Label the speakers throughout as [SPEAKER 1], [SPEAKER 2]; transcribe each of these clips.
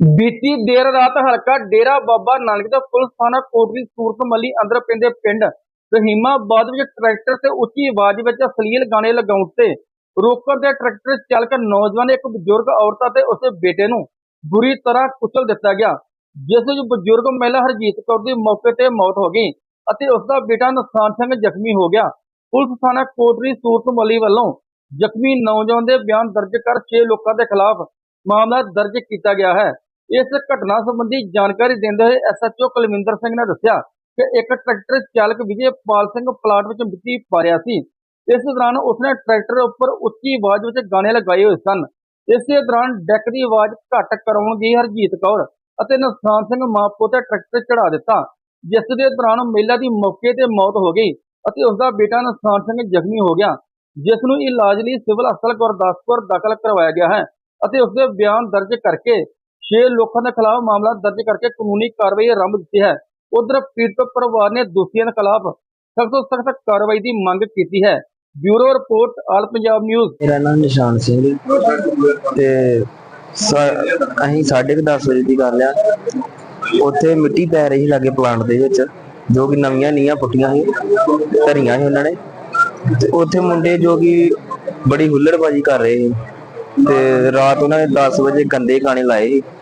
[SPEAKER 1] ਬੀਤੀ ਦੇਰ ਰਾਤ ਹਲਕਾ ਡੇਰਾ ਬਾਬਾ ਨਾਨਕ ਦਾ ਪੁਲਿਸ ਥਾਣਾ ਕੋਟਲੀ ਸੂਰਤ ਮੱਲੀ ਅੰਦਰ ਪੈਂਦੇ ਪਿੰਡ ਰਹੀਮਾਬਾਦ ਵਿੱਚ ਟਰੈਕਟਰ ਤੇ ਉੱਚੀ ਆਵਾਜ਼ ਵਿੱਚ ਅਸ਼ਲੀਲ ਗਾਣੇ ਲਗਾਉਣ ਤੇ ਰੋਕਣ ਦੇ ਟਰੈਕਟਰ ਚਾਲਕ ਨੌਜਵਾਨ ਇੱਕ ਬਜ਼ੁਰਗ ਔਰਤ ਅਤੇ ਉਸਦੇ ਬੇਟੇ ਨੂੰ ਬੁਰੀ ਤਰ੍ਹਾਂ ਕੁਚਲ ਦਿੱਤਾ ਗਿਆ, ਜਿਸ ਵਿੱਚ ਬਜ਼ੁਰਗ ਮਹਿਲਾ ਹਰਜੀਤ ਕੌਰ ਦੀ ਮੌਕੇ ਤੇ ਮੌਤ ਹੋ ਗਈ ਅਤੇ ਉਸਦਾ ਬੇਟਾ ਨਸਾਨ ਸਿੰਘ ਜ਼ਖਮੀ ਹੋ ਗਿਆ। ਪੁਲਿਸ ਥਾਣਾ ਕੋਟਲੀ ਸੂਰਤ ਮੱਲੀ ਵੱਲੋਂ ਜ਼ਖਮੀ ਨੌਜਵਾਨ ਦੇ ਬਿਆਨ ਦਰਜ ਕਰ 6 ਲੋਕਾਂ ਦੇ ਖਿਲਾਫ ਮਾਮਲਾ ਦਰਜ ਕੀਤਾ ਗਿਆ ਹੈ। ਇਸ ਘਟਨਾ ਸੰਬੰਧੀ ਜਾਣਕਾਰੀ ਦਿੰਦੇ ਹੋਏ ਐਸਐਚਓ ਕੁਲਵਿੰਦਰ ਸਿੰਘ ਨੇ ਦੱਸਿਆ ਕਿ ਇੱਕ ਟਰੈਕਟਰ ਚਾਲਕ ਵਿਜੇਪਾਲ ਸਿੰਘ ਪਲਾਟ ਵਿੱਚ ਮਿੱਟੀ ਪਾ ਰਿਹਾ ਸੀ। ਇਸ ਦੌਰਾਨ ਉਸਨੇ ਟਰੈਕਟਰ ਉੱਪਰ ਉੱਚੀ ਆਵਾਜ਼ ਵਿੱਚ ਗਾਣੇ ਲਗਾਏ ਹੋਏ ਸਨ। ਇਸੇ ਦੌਰਾਨ ਡੈਕ ਦੀ ਆਵਾਜ਼ ਘੱਟ ਕਰਾਉਣ ਗਈ ਹਰਜੀਤ ਕੌਰ ਅਤੇ ਨਸਾਨ ਸਿੰਘ ਮਾਪੋ ਤੇ ਟਰੈਕਟਰ ਚੜਾ ਦਿੱਤਾ। ਜਿਸ ਦੇ ਦੌਰਾਨ ਮਹਿਲਾ ਦੀ ਮੌਕੇ ਤੇ ਮੌਤ ਹੋ ਗਈ ਅਤੇ ਉਸਦਾ ਬੇਟਾ ਨਸਾਨ ਸਿੰਘ ਜ਼ਖਮੀ ਹੋ ਗਿਆ, ਜਿਸ ਨੂੰ ਇਲਾਜ ਲਈ ਸਿਵਲ ਹਸਪਤਾਲ ਗੁਰਦਾਸਪੁਰ ਦਾਖਲ ਕਰਵਾਇਆ ਗਿਆ ਹੈ ਅਤੇ ਉਸਦੇ ਬਿਆਨ ਦਰਜ ਕਰਕੇ 6 ਲੋਕਾਂ ਦੇ ਖਿਲਾਫ ਮਾਮਲਾ ਦਰਜ ਕਰਕੇ ਕਾਨੂੰਨੀ ਕਾਰਵਾਈ ਆਰੰਭ ਦਿੱਤੀ ਹੈ। ਉਧਰ ਪੀੜਤ ਪਰਿਵਾਰ ਨੇ ਦੋਸ਼ੀਆਂ ਦੇ ਖਿਲਾਫ ਸਖਤ ਤੋਂ ਸਖਤ ਕਾਰਵਾਈ ਦੀ ਮੰਗ ਕੀਤੀ ਹੈ। Bureau report, all Punjab news.
[SPEAKER 2] ਮੇਰਾ ਨਾਮ ਨਿਸ਼ਾਨ ਸਿੰਘ ਤੇ ਅਸੀਂ 10:30 ਵਜੇ ਦੀ ਗੱਲ ਆ। ਉੱਥੇ ਮਿੱਟੀ ਪੈ ਰਹੀ ਲਾਗੇ ਪਲਾਂਟ ਦੇ ਵਿੱਚ, ਜੋ ਕਿ ਨਵੀਆਂ ਨੀਆਂ ਪੁੱਟੀਆਂ ਸੀ, ਧਰੀਆਂ ਸੀ ਉਹਨਾਂ ਨੇ। ਤੇ ਉੱਥੇ ਮੁੰਡੇ ਜੋ ਕਿ ਬੜੀ ਹੁੱਲੜਬਾਜੀ ਕਰ ਰਹੇ ਸੀ। ਤੇ ਰਾਤ ਉਹਨਾਂ ਨੇ 10 ਵਜੇ ਗੰਦੇ ਗਾਣੇ ਲਾਏ ਸੀ।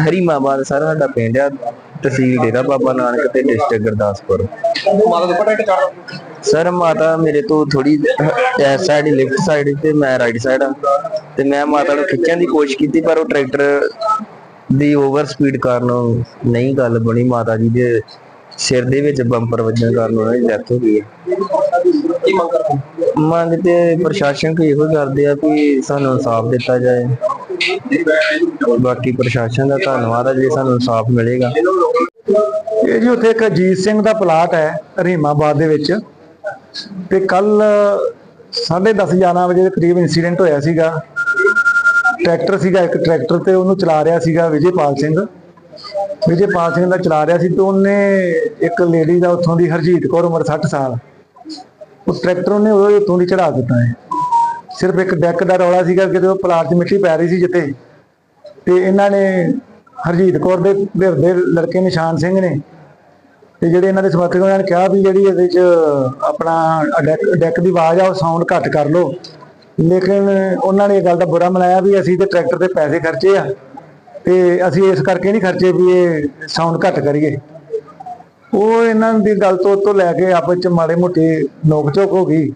[SPEAKER 2] ਹਰੀਮਾਬਾਦ ਸਰ ਸਾਡਾ ਪਿੰਡ ਆ, ਤਹਿਸੀਲ ਡੇਰਾ ਬਾਬਾ ਨਾਨਕ ਤੇ ਡਿਸਟ੍ਰਿਕਟ ਗੁਰਦਾਸਪੁਰ।
[SPEAKER 1] ਮਾਤਾ ਦੇ ਪਟੇ ਚੜ
[SPEAKER 2] ਸਰ, ਮਾਤਾ ਮੇਰੇ ਤੋਂ ਥੋੜੀ ਇਸ ਸਾਈਡ ਲੈਫਟ ਸਾਈਡ ਤੇ ਮੈਂ ਰਾਈਟ ਸਾਈਡ ਆ। ਤੇ ਮੈਂ ਮਾਤਾ ਨੂੰ ਖਿੱਚਣ ਦੀ ਕੋਸ਼ਿਸ਼ ਕੀਤੀ, ਪਰ ਉਹ ਟਰੈਕਟਰ ਦੀ ਓਵਰ ਸਪੀਡ ਕਾਰਨ ਨਹੀਂ ਗੱਲ ਬਣੀ। ਮਾਤਾ ਜੀ ਦੇ ਸਿਰ ਦੇ ਵਿੱਚ ਬੰਪਰ ਵੱਜਣ ਕਾਰਨ ਉਹਨਾਂ ਦੀ ਡੈਥ ਹੋ ਗਈ ਹੈ
[SPEAKER 1] ਮੰਗ
[SPEAKER 2] ਤੇ ਪ੍ਰਸ਼ਾਸਨ ਕੋ ਇਹੋ ਕਰਦੇ ਆ ਕਿ ਸਾਨੂੰ ਇਨਸਾਫ ਦਿੱਤਾ ਜਾਏ। ਬਾਕੀ ਪ੍ਰਸ਼ਾਸਨ ਦਾ ਧੰਨਵਾਦ ਹੈ ਜੇ, ਸਾਨੂੰ ਇਨਸਾਫ ਮਿਲੇਗਾ।
[SPEAKER 3] ਇਹ ਜੀ ਉੱਥੇ ਇੱਕ ਅਜੀਤ ਸਿੰਘ ਦਾ ਪਲਾਟ ਹੈ, ਰਹੀਮਾਬਾਦ ਦੇ ਵਿੱਚ। ਤੇ ਕੱਲ 10:30 11 ਵਜੇ ਦੇ ਕਰੀਬ ਇਨਸੀਡੈਂਟ ਹੋਇਆ ਸੀਗਾ। ਟਰੈਕਟਰ ਸੀਗਾ, ਇੱਕ ਟਰੈਕਟਰ ਤੇ ਉਹਨੂੰ ਚਲਾ ਰਿਹਾ ਸੀਗਾ ਵਿਜੇਪਾਲ ਸਿੰਘ। ਵਿਜੇਪਾਲ ਸਿੰਘ ਦਾ ਚਲਾ ਰਿਹਾ ਸੀ ਤੇ ਉਹਨੇ ਇੱਕ ਲੇਡੀ ਦਾ ਉੱਥੋਂ ਦੀ ਹਰਜੀਤ ਕੌਰ ਉਮਰ 60 ਸਾਲ। ਉਹ ਟਰੈਕਟਰ ਉਹਨੇ ਉਹਦੇ ਉੱਤੋਂ ਦੀ ਚੜਾ ਦਿੱਤਾ ਹੈ। ਸਿਰਫ ਇੱਕ ਡੈਕ ਦਾ ਰੌਲਾ ਸੀਗਾ ਕਿਤੇ ਉਹ ਪਲਾਟ 'ਚ ਮਿੱਟੀ ਪੈ ਰਹੀ ਸੀ ਜਿੱਥੇ, ਤੇ ਇਹਨਾਂ ਨੇ ਹਰਜੀਤ ਕੌਰ ਦੇ ਧਿਰ ਦੇ ਲੜਕੇ ਨਿਸ਼ਾਨ ਸਿੰਘ ਨੇ, ਤੇ ਜਿਹੜੇ ਇਹਨਾਂ ਦੇ ਸਮਰਥਕ ਉਹਨਾਂ ਨੇ ਕਿਹਾ ਵੀ ਜਿਹੜੀ ਇਹਦੇ 'ਚ ਆਪਣਾ ਡੈਕ ਡੈਕ ਦੀ ਆਵਾਜ਼ ਆ, ਉਹ ਸਾਊਂਡ ਘੱਟ ਕਰ ਲਓ। ਲੇਕਿਨ ਉਹਨਾਂ ਨੇ ਇਹ ਗੱਲ ਦਾ ਬੁਰਾ ਮਨਾਇਆ ਵੀ ਅਸੀਂ ਤੇ ਟਰੈਕਟਰ ਤੇ ਪੈਸੇ ਖਰਚੇ ਆ, ਤੇ ਅਸੀਂ ਇਸ ਕਰਕੇ ਨਹੀਂ ਖਰਚੇ ਵੀ ਇਹ ਸਾਊਂਡ ਘੱਟ ਕਰੀਏ। ਉਹ ਇਹਨਾਂ ਦੀ ਗੱਲ ਤੋਂ ਤੋਂ ਲੈ ਕੇ ਆਪਸ ਚ ਮਾੜੇ ਮੋਟੇ ਨੋਕ ਝੋਕ ਹੋ ਗਈ।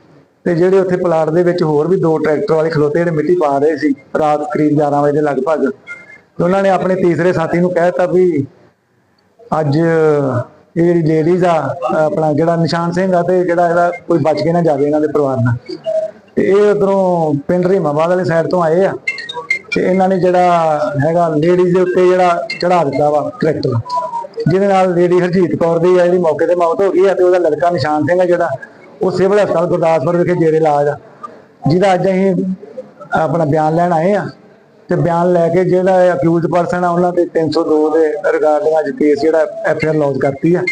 [SPEAKER 3] ਤੇ ਜਿਹੜੇ ਉੱਥੇ ਪਲਾਟ ਦੇ ਵਿੱਚ ਹੋਰ ਵੀ ਦੋ ਟਰੈਕਟਰ ਵਾਲੇ ਖਲੋਤੇ ਜਿਹੜੇ ਮਿੱਟੀ ਪਾ ਰਹੇ ਸੀ ਰਾਤ ਕਰੀਬ 11 ਵਜੇ ਦੇ ਲਗਭਗ, ਤੇ ਉਹਨਾਂ ਨੇ ਆਪਣੇ ਤੀਸਰੇ ਸਾਥੀ ਨੂੰ ਕਹਿਤਾ ਵੀ ਅੱਜ ਇਹ ਜਿਹੜੀ ਲੇਡੀਜ਼ ਆ, ਆਪਣਾ ਜਿਹੜਾ ਨਿਸ਼ਾਨ ਸਿੰਘ ਆ ਤੇ ਜਿਹੜਾ ਇਹਦਾ ਕੋਈ ਬਚ ਕੇ ਨਾ ਜਾਵੇ ਇਹਨਾਂ ਦੇ ਪਰਿਵਾਰ ਨਾਲ। ਤੇ ਇਹ ਉਧਰੋਂ ਪਿੰਡ ਰੀਮਾਬਾਦ ਵਾਲੀ ਸਾਈਡ ਤੋਂ ਆਏ ਆ ਤੇ ਇਹਨਾਂ ਨੇ ਜਿਹੜਾ ਹੈਗਾ ਲੇਡੀਜ਼ ਦੇ ਉੱਤੇ ਜਿਹੜਾ ਚੜਾ ਦਿੱਤਾ ਵਾ ਟਰੈਕਟਰ ਜਿਹਦੇ ਨਾਲ ਲੇਡੀ ਹਰਜੀਤ ਕੌਰ ਦੀ ਆ ਜਿਹੜੀ ਮੌਕੇ ਤੇ ਮੌਤ ਹੋ ਗਈ ਆ ਤੇ ਉਹਦਾ ਲੜਕਾ ਨਿਸ਼ਾਨ ਸਿੰਘ ਆ ਜਿਹੜਾ ਉਹ ਸਿਵਲ ਹਸਪਤਾਲ ਗੁਰਦਾਸਪੁਰ ਵਿਖੇ ਜੇਰੇ ਇਲਾਜ ਆ ਜਿਹਦਾ ਅੱਜ ਅਸੀਂ ਆਪਣਾ ਬਿਆਨ ਲੈਣ ਆਏ ਆ। ਤੇ ਬਿਆਨ ਲੈ ਕੇ ਜਿਹੜਾ ਅਕਿਊਜ਼ਡ ਪਰਸਨ ਆ ਉਹਨਾਂ ਤੇ 302 ਦੇ ਰਿਗਾਰਡਿੰਗ ਅੱਜ ਕੇਸ ਜਿਹੜਾ ਐਫ ਆਰ ਲੌਂਚ ਕਰਤੀ ਆ।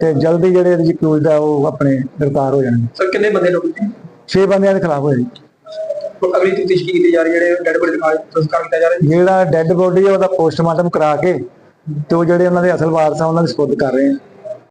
[SPEAKER 3] ਤੇ ਜਲਦੀ ਜਿਹੜੇ ਇਹਦੇ ਅਕਿਊਜ਼ਡ ਆ ਉਹ ਆਪਣੇ ਗ੍ਰਿਫਤਾਰ ਹੋ ਜਾਣਗੇ।
[SPEAKER 1] ਸਰ ਕਿੰਨੇ ਬੰਦੇ ਲੋਕ
[SPEAKER 3] 6 ਬੰਦਿਆਂ ਦੇ ਖਿਲਾਫ ਹੋਏ।
[SPEAKER 1] ਅਗਲੀ ਤਫਤੀਸ਼ ਕੀਤੀ ਜਾ ਰਹੀ ਜਿਹੜੇ ਡੈਡ ਬੋਡੀ ਦਿਖਾ ਸੰਸਕਾਰ ਕੀਤਾ ਜਾ ਰਿਹਾ
[SPEAKER 3] ਜਿਹੜਾ ਡੈੱਡ ਬੋਡੀ ਆ ਉਹਦਾ ਪੋਸਟਮਾਰਟਮ ਕਰਾ ਕੇ ਤੇ ਉਹ ਜਿਹੜੇ ਉਹਨਾਂ ਦੇ ਅਸਲ ਵਾਰਸ ਆ ਉਹਨਾਂ ਦੀ ਸਪੁਰਦ ਕਰ ਰਹੇ ਆ।